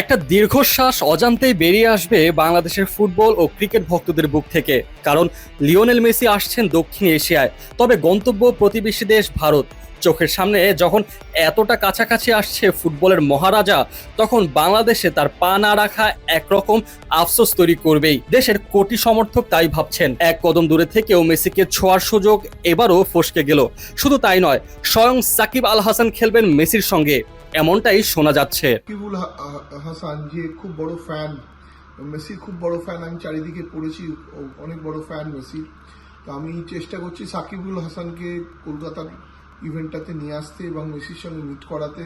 একটা দীর্ঘশ্বাস অজান্তেই বেরিয়ে আসবে বাংলাদেশের ফুটবল ও ক্রিকেট ভক্তদের বুক থেকে, কারণ লিওনেল মেসি আসছেন দক্ষিণ এশিয়ায়। তবে গন্তব্য প্রতিবেশী দেশ ভারত। চোখের সামনে যখন এতটা কাছাকাছি আসছে ফুটবলের মহারাজা, তখন বাংলাদেশে তার পা না রাখা একরকম আফসোস তৈরি করবেই। দেশের কোটি সমর্থক তাই ভাবছেন। এক কদম দূরে থেকেও মেসিকে ছোঁয়ার সুযোগ এবারও ফসকে গেল। শুধু তাই নয়, স্বয়ং সাকিব আল হাসান খেলবেন মেসির সঙ্গে। এমনটাই শোনা যাচ্ছে। হা- হাসান যে খুব বড় ফ্যান মেসির খুব বড় ফ্যান আমি চারিদিকে পড়েছি ও- অনেক বড় ফ্যান মেসির তো আমি চেষ্টা করছি সাকিবুল হাসানকে কলকাতার ইভেন্টটাতে নিয়ে আসতে এবং মেসির সঙ্গে মিট করাতে।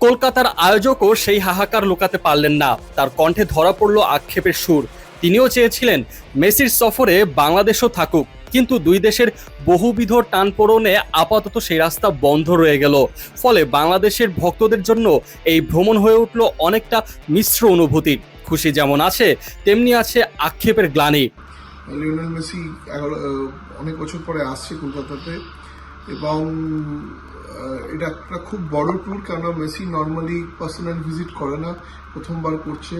কলকাতার আয়োজকও সেই হাহাকার লুকাতে পারলেন না। তার কণ্ঠে ধরা পড়ল আক্ষেপের সুর। তিনিও চেয়েছিলেন মেসির সফরে বাংলাদেশও থাকুক। কিন্তু দুই দেশের বহুবিধ টানপোড়নে আপাতত সেই রাস্তা বন্ধ রয়ে গেল। ফলে বাংলাদেশের ভক্তদের জন্য এই ভ্রমণ হয়ে উঠল অনেকটা মিশ্র অনুভূতি। খুশি যেমন আছে, তেমনি আছে আক্ষেপের গ্লানি। লিওনেল মেসি অনেক বছর পরে আসছে কলকাতাতে এবং এটা একটা খুব বড় ট্যুর কেননা মেসি নর্মালি পার্সোনাল ভিজিট করে না, প্রথমবার করছে।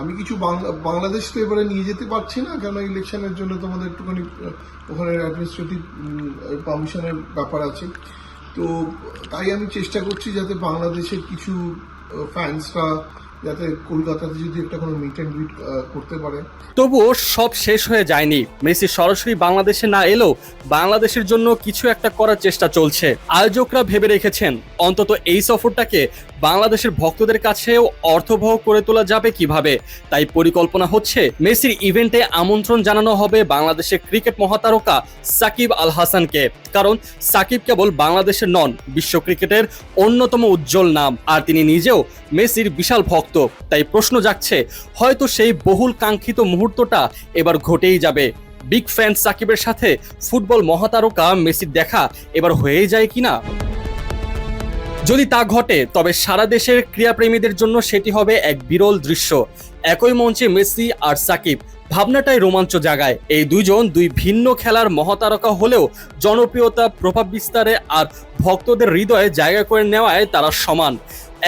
আমি কিছু বাংলা, বাংলাদেশ তো এবারে নিয়ে যেতে পারছি না কেন ইলেকশনের জন্য তোমাদের একটুখানি ওখানে অ্যাডমিনিস্ট্রেটিভ পারমিশনের ব্যাপার আছে। তো তাই আমি চেষ্টা করছি যাতে বাংলাদেশের কিছু ফ্যান্সরা যাতে কলকাতাতে যদি একটা কোনো মিট অ্যান্ড গ্রিট করতে পারে। তবুও সব শেষ হয়ে যায়নি। মেসি সরাসরি বাংলাদেশে না এলেও বাংলাদেশের জন্য কিছু একটা করার চেষ্টা চলছে। আয়োজকরা ভেবে রেখেছেন, অন্তত এই সফরটাকে বাংলাদেশের ভক্তদের কাছেও অর্থবহ করে তোলা যাবে কীভাবে। তাই পরিকল্পনা হচ্ছে, মেসির ইভেন্টে আমন্ত্রণ জানানো হবে বাংলাদেশের ক্রিকেট মহাতারকা সাকিব আল হাসানকে কারণ সাকিব কেবল বাংলাদেশের নন, বিশ্ব ক্রিকেটের অন্যতম উজ্জ্বল নাম। আর তিনি নিজেও মেসির বিশাল ভক্ত। তাই প্রশ্ন জাগছে, হয়তো সেই বহুল কাঙ্ক্ষিত মুহূর্তটা এবার ঘটেই যাবে। বিগ ফ্যান সাকিবের সাথে ফুটবল মহাতারকা মেসির দেখা এবার হয়েই যায় কিনা? যদি তা ঘটে, তবে সারা দেশের ক্রীড়াপ্রেমীদের জন্য সেটি হবে এক বিরল দৃশ্য। একই মঞ্চে মেসি আর সাকিব, ভাবনাটাই রোমাঞ্চ জাগায়। এই দুজন দুই ভিন্ন খেলার মহাতারকা হলেও জনপ্রিয়তা, প্রভাব বিস্তারে আর ভক্তদের হৃদয়ে জায়গা করে নেওয়ায় তারা সমান।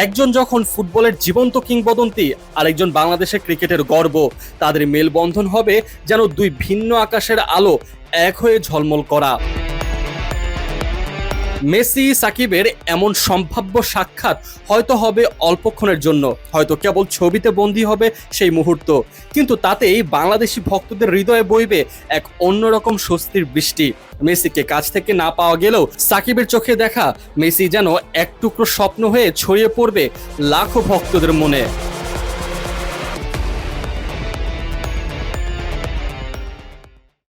একজন যখন ফুটবলের জীবন্ত কিংবদন্তি, আরেকজন বাংলাদেশের ক্রিকেটের গর্ব। তাদের মেলবন্ধন হবে যেন দুই ভিন্ন আকাশের আলো এক হয়ে ঝলমল করা। মেসি সাকিবের এমন সম্ভাব্য সাক্ষাৎ হয়তো হবে অল্পক্ষণের জন্য। হয়তো কেবল ছবিতে বন্দী হবে সেই মুহূর্ত। কিন্তু তাতেই বাংলাদেশি ভক্তদের হৃদয়ে বইবে এক অন্যরকম স্বস্তির বৃষ্টি। মেসিকে কাছ থেকে না পাওয়া গেলেও সাকিবের চোখে দেখা মেসি যেন এক টুকরো স্বপ্ন হয়ে ছড়িয়ে পড়বে লাখো ভক্তদের মনে।